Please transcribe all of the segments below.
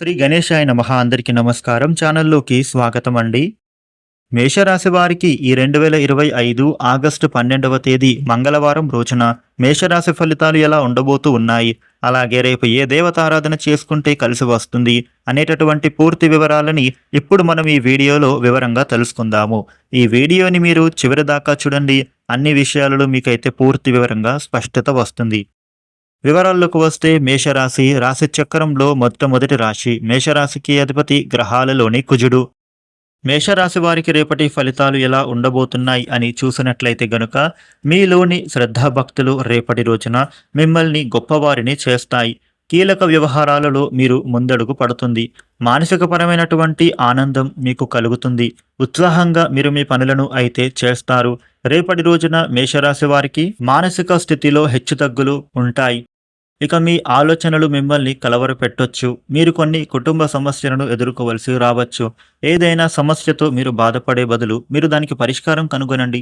శ్రీ గణేశాయ మహా అందరికీ నమస్కారం. ఛానల్లోకి స్వాగతం అండి. మేషరాశి వారికి ఈ రెండు వేల ఇరవై ఐదు ఆగస్టు పన్నెండవ తేదీ మంగళవారం రోజున మేషరాశి ఫలితాలు ఎలా ఉండబోతూ ఉన్నాయి? అలాగే రేపు ఏ దేవతారాధన చేసుకుంటే కలిసి వస్తుంది? అనేటటువంటి పూర్తి వివరాలని ఇప్పుడు మనం ఈ వీడియోలో వివరంగా తెలుసుకుందాము. ఈ వీడియోని మీరు చివరి దాకా చూడండి. అన్ని విషయాలలో మీకైతే పూర్తి వివరంగా స్పష్టత వస్తుంది. వివరాల్లోకి వస్తే మేషరాశి రాశి చక్రంలో మొట్టమొదటి రాశి మేషరాశికి అధిపతి గ్రహాలలోని కుజుడు. మేషరాశి వారికి రేపటి ఫలితాలు ఎలా ఉండబోతున్నాయి అని చూసినట్లయితే గనుక మీలోని శ్రద్ధాభక్తులు రేపటి రోజున మిమ్మల్ని గొప్పవారిని చేస్తాయి. కీలక వ్యవహారాలలో మీరు ముందడుగు పడుతుంది. మానసికపరమైనటువంటి ఆనందం మీకు కలుగుతుంది. ఉత్సాహంగా మీరు మీ పనులను అయితే చేస్తారు. రేపటి రోజున మేషరాశి వారికి మానసిక స్థితిలో హెచ్చుతగ్గులు ఉంటాయి. ఇక మీ ఆలోచనలు మిమ్మల్ని కలవరపెట్టొచ్చు. మీరు కొన్ని కుటుంబ సమస్యలను ఎదుర్కోవలసి రావచ్చు. ఏదైనా సమస్యతో మీరు బాధపడే బదులు మీరు దానికి పరిష్కారం కనుగొనండి.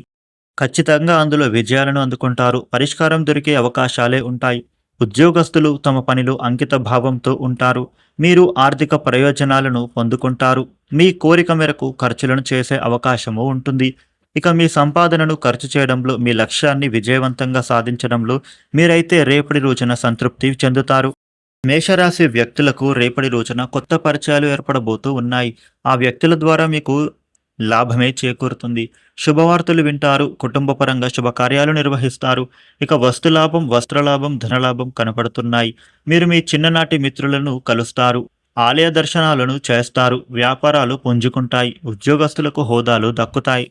ఖచ్చితంగా అందులో విజయాలను అందుకుంటారు. పరిష్కారం దొరికే అవకాశాలే ఉంటాయి. ఉద్యోగస్తులు తమ పనిలో అంకిత భావంతో ఉంటారు. మీరు ఆర్థిక ప్రయోజనాలను పొందుకుంటారు. మీ కోరిక మేరకు ఖర్చులను చేసే అవకాశము ఉంటుంది. ఇక మీ సంపాదనను ఖర్చు చేయడంలో మీ లక్ష్యాన్ని విజయవంతంగా సాధించడంలో మీరైతే రేపటి రోజున సంతృప్తి చెందుతారు. మేషరాశి వ్యక్తులకు రేపటి రోజున కొత్త పరిచయాలు ఏర్పడబోతూ ఉన్నాయి. ఆ వ్యక్తుల ద్వారా మీకు లాభమే చేకూరుతుంది. శుభవార్తలు వింటారు. కుటుంబపరంగా శుభకార్యాలు నిర్వహిస్తారు. ఇక వస్తులాభం వస్త్రలాభం ధనలాభం కనపడుతున్నాయి. మీరు మీ చిన్ననాటి మిత్రులను కలుస్తారు. ఆలయ దర్శనాలను చేస్తారు. వ్యాపారాలు పుంజుకుంటాయి. ఉద్యోగస్తులకు హోదాలు దక్కుతాయి.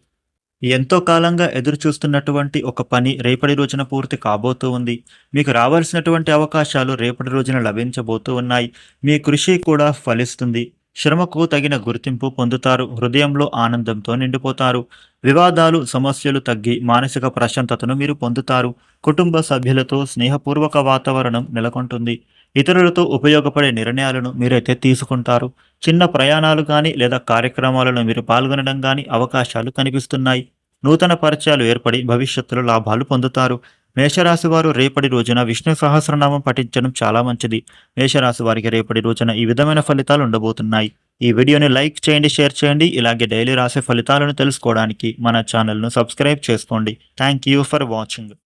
ఎంతో కాలంగా ఎదురు చూస్తున్నటువంటి ఒక పని రేపటి రోజున పూర్తి కాబోతూ ఉంది. మీకు రావాల్సినటువంటి అవకాశాలు రేపటి రోజున లభించబోతూ ఉన్నాయి. మీ కృషి కూడా ఫలిస్తుంది. శ్రమకు తగిన గుర్తింపు పొందుతారు. హృదయంలో ఆనందంతో నిండిపోతారు. వివాదాలు సమస్యలు తగ్గి మానసిక ప్రశాంతతను మీరు పొందుతారు. కుటుంబ సభ్యులతో స్నేహపూర్వక వాతావరణం నెలకొంటుంది. ఇతరులతో ఉపయోగపడే నిర్ణయాలను మీరైతే తీసుకుంటారు. చిన్న ప్రయాణాలు కానీ లేదా కార్యక్రమాలలో మీరు పాల్గొనడం కానీ అవకాశాలు కనిపిస్తున్నాయి. నూతన పరిచయాలు ఏర్పడి భవిష్యత్తులో లాభాలు పొందుతారు. మేషరాశి వారు రేపటి రోజున విష్ణు సహస్రనామం పఠించడం చాలా మంచిది. మేషరాశి వారికి రేపటి రోజున ఈ విధమైన ఫలితాలు ఉండబోతున్నాయి. ఈ వీడియోని లైక్ చేయండి షేర్ చేయండి. ఇలాగే డైలీ రాసే ఫలితాలను తెలుసుకోవడానికి మన ఛానల్ను సబ్స్క్రైబ్ చేసుకోండి. Thank you for watching.